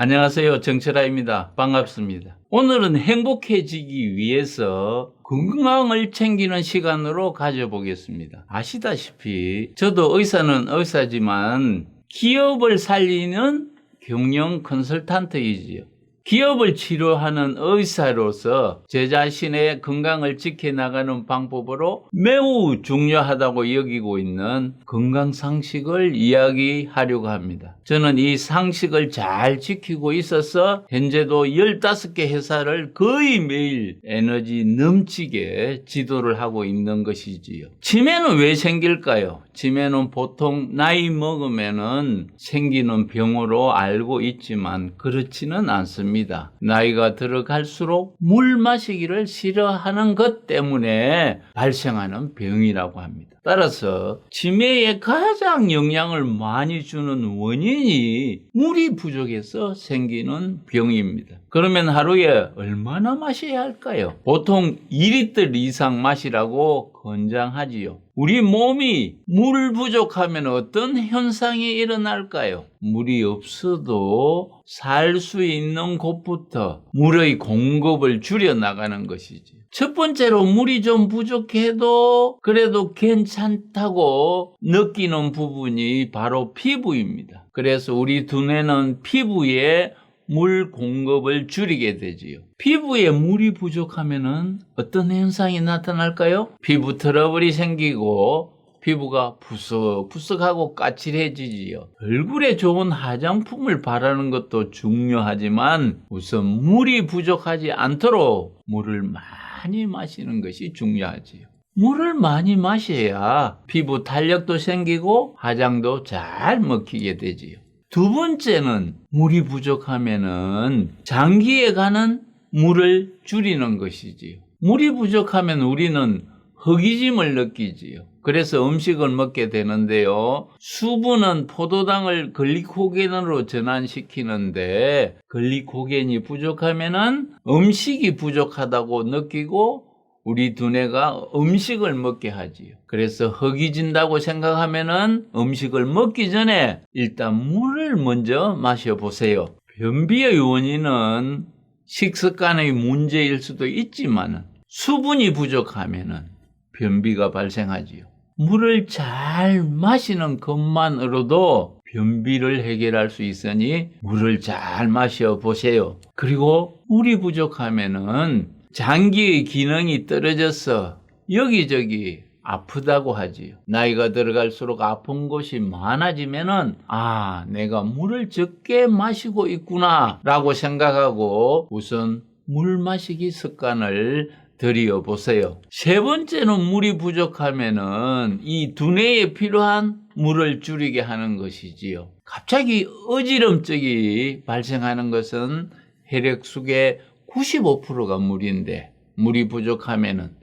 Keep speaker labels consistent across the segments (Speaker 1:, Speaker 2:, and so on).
Speaker 1: 안녕하세요. 정철아입니다. 반갑습니다. 오늘은 행복해지기 위해서 건강을 챙기는 시간으로 가져보겠습니다. 아시다시피 저도 의사는 의사지만 기업을 살리는 경영 컨설턴트이지요. 기업을 치료하는 의사로서 제 자신의 건강을 지켜나가는 방법으로 매우 중요하다고 여기고 있는 건강 상식을 이야기하려고 합니다. 저는 이 상식을 잘 지키고 있어서 현재도 15개 회사를 거의 매일 에너지 넘치게 지도를 하고 있는 것이지요. 치매는 왜 생길까요? 치매는 보통 나이 먹으면은 생기는 병으로 알고 있지만 그렇지는 않습니다. 나이가 들어갈수록 물 마시기를 싫어하는 것 때문에 발생하는 병이라고 합니다. 따라서 치매에 가장 영향을 많이 주는 원인이 물이 부족해서 생기는 병입니다. 그러면 하루에 얼마나 마셔야 할까요? 보통 2리터 이상 마시라고 권장하지요. 우리 몸이 물 부족하면 어떤 현상이 일어날까요? 물이 없어도 살 수 있는 곳부터 물의 공급을 줄여 나가는 것이지. 첫 번째로 물이 좀 부족해도 그래도 괜찮다고 느끼는 부분이 바로 피부입니다. 그래서 우리 두뇌는 피부에 물 공급을 줄이게 되지요. 피부에 물이 부족하면은 어떤 현상이 나타날까요? 피부 트러블이 생기고 피부가 푸석푸석하고 까칠해지지요. 얼굴에 좋은 화장품을 바르는 것도 중요하지만 우선 물이 부족하지 않도록 물을 많이 마시는 것이 중요하지요. 물을 많이 마셔야 피부 탄력도 생기고 화장도 잘 먹히게 되지요. 두 번째는 물이 부족하면은 장기에 가는 물을 줄이는 것이지요. 물이 부족하면 우리는 허기짐을 느끼지요. 그래서 음식을 먹게 되는데요. 수분은 포도당을 글리코겐으로 전환시키는데 글리코겐이 부족하면은 음식이 부족하다고 느끼고 우리 두뇌가 음식을 먹게 하지요. 그래서 허기진다고 생각하면은 음식을 먹기 전에 일단 물을 먼저 마셔보세요. 변비의 원인은 식습관의 문제일 수도 있지만 수분이 부족하면은 변비가 발생하지요. 물을 잘 마시는 것만으로도 변비를 해결할 수 있으니 물을 잘 마셔 보세요. 그리고 물이 부족하면은 장기의 기능이 떨어져서 여기저기 아프다고 하지요. 나이가 들어갈수록 아픈 곳이 많아지면은 아, 내가 물을 적게 마시고 있구나 라고 생각하고 우선 물 마시기 습관을 들여 보세요. 세 번째는 물이 부족하면은 이 두뇌에 필요한 물을 줄이게 하는 것이지요. 갑자기 어지럼증이 발생하는 것은 혈액속의 95%가 물인데 물이 부족하면은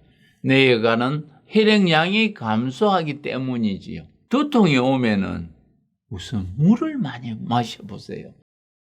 Speaker 1: 뇌에 가는 혈액량이 감소하기 때문이지요. 두통이 오면은 우선 물을 많이 마셔보세요.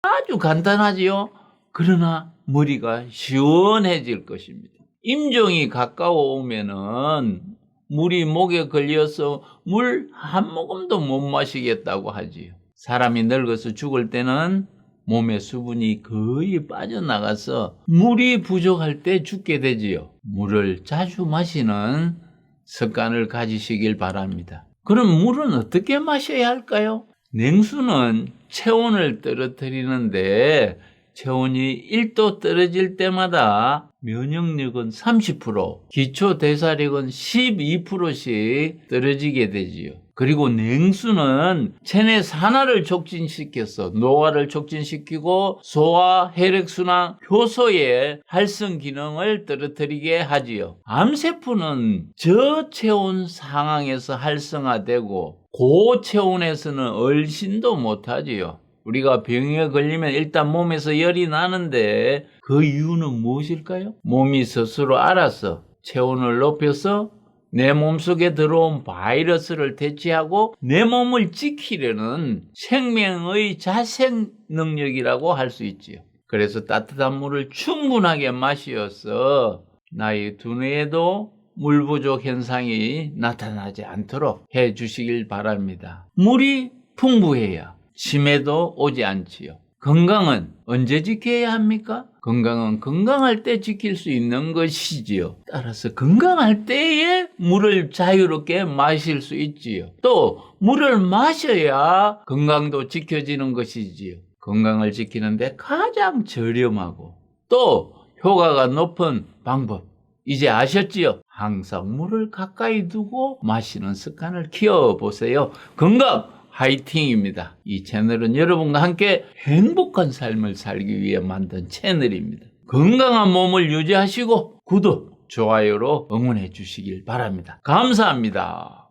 Speaker 1: 아주 간단하지요. 그러나 머리가 시원해질 것입니다. 임종이 가까워 오면은 물이 목에 걸려서 물 한 모금도 못 마시겠다고 하지요. 사람이 늙어서 죽을 때는 몸의 수분이 거의 빠져나가서 물이 부족할 때 죽게 되지요. 물을 자주 마시는 습관을 가지시길 바랍니다. 그럼 물은 어떻게 마셔야 할까요? 냉수는 체온을 떨어뜨리는데 체온이 1도 떨어질 때마다 면역력은 30%, 기초 대사력은 12%씩 떨어지게 되지요. 그리고 냉수는 체내 산화를 촉진시켜서 노화를 촉진시키고 소화, 혈액순환, 효소의 활성 기능을 떨어뜨리게 하지요. 암세포는 저체온 상황에서 활성화되고 고체온에서는 얼씬도 못하지요. 우리가 병에 걸리면 일단 몸에서 열이 나는데 그 이유는 무엇일까요? 몸이 스스로 알아서 체온을 높여서 내 몸속에 들어온 바이러스를 대체하고 내 몸을 지키려는 생명의 자생 능력이라고 할 수 있지요. 그래서 따뜻한 물을 충분하게 마시어서 나의 두뇌에도 물 부족 현상이 나타나지 않도록 해 주시길 바랍니다. 물이 풍부해야 치매도 오지 않지요. 건강은 언제 지켜야 합니까? 건강은 건강할 때 지킬 수 있는 것이지요. 따라서 건강할 때에 물을 자유롭게 마실 수 있지요. 또 물을 마셔야 건강도 지켜지는 것이지요. 건강을 지키는데 가장 저렴하고 또 효과가 높은 방법 이제 아셨지요? 항상 물을 가까이 두고 마시는 습관을 키워보세요. 건강 화이팅입니다. 이 채널은 여러분과 함께 행복한 삶을 살기 위해 만든 채널입니다. 건강한 몸을 유지하시고 구독, 좋아요로 응원해 주시길 바랍니다. 감사합니다.